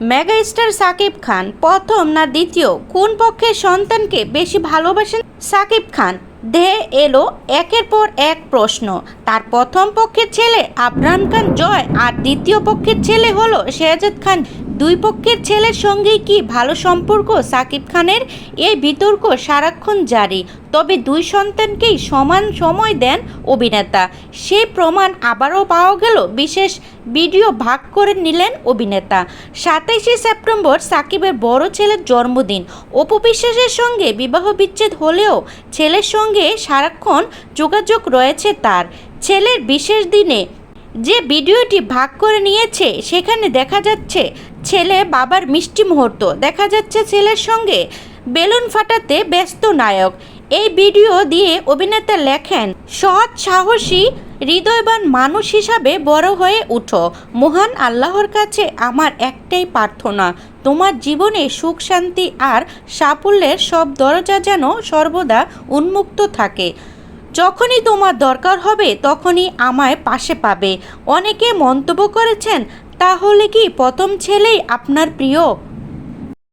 Mega star Shakib Khan প্রথম না দ্বিতীয়? কোন পক্ষের সন্তানকে বেশি ভালোবাসেন সাকিব খান? দেহে এলো একের পর এক প্রশ্ন। তার প্রথম পক্ষের ছেলে আবরাম খান জয় আর দ্বিতীয় পক্ষের ছেলে হলো শেহজাদ খান। দুই পক্ষের ছেলের সঙ্গেই কি ভালো সম্পর্ক সাকিব খানের? এই বিতর্ক সারাক্ষণ জারি। তবে দুই সন্তানকেই সমান সময় দেন অভিনেতা। সেই প্রমাণ আবারও পাওয়া গেল বিশেষ ভিডিও ভাগ করে নিলেন অভিনেতা। সাতাইশে সেপ্টেম্বর সাকিবের বড় ছেলের জন্মদিন। অপু বিশ্বাসের সঙ্গে বিবাহ বিচ্ছেদ হলেও ছেলের সঙ্গে সারাক্ষণ যোগাযোগ রয়েছে তার। ছেলের বিশেষ দিনে যে ভিডিওটি ভাগ করে নিয়েছে, সেখানে দেখা যাচ্ছে ছেলে বাবার মিষ্টি মুহূর্ত। দেখা যাচ্ছে ছেলের সঙ্গে বেলুন ফাটাতে ব্যস্ত নায়ক। এই ভিডিও দিয়ে অভিনেতা লেখেন, সৎ সাহসী, হৃদয়বান মানুষ হিসাবে বড় হয়ে উঠো। মহান আল্লাহর কাছে আমার একটাই প্রার্থনা, তোমার জীবনে সুখ, শান্তি আর সাফল্যের সব দরজা যেন সর্বদা উন্মুক্ত থাকে। যখনই তোমার দরকার হবে, তখনই আমায় পাশে পাবে। অনেকে মন্তব্য করেছেন, তাহলে কি প্রথম ছেলেই আপনার প্রিয়?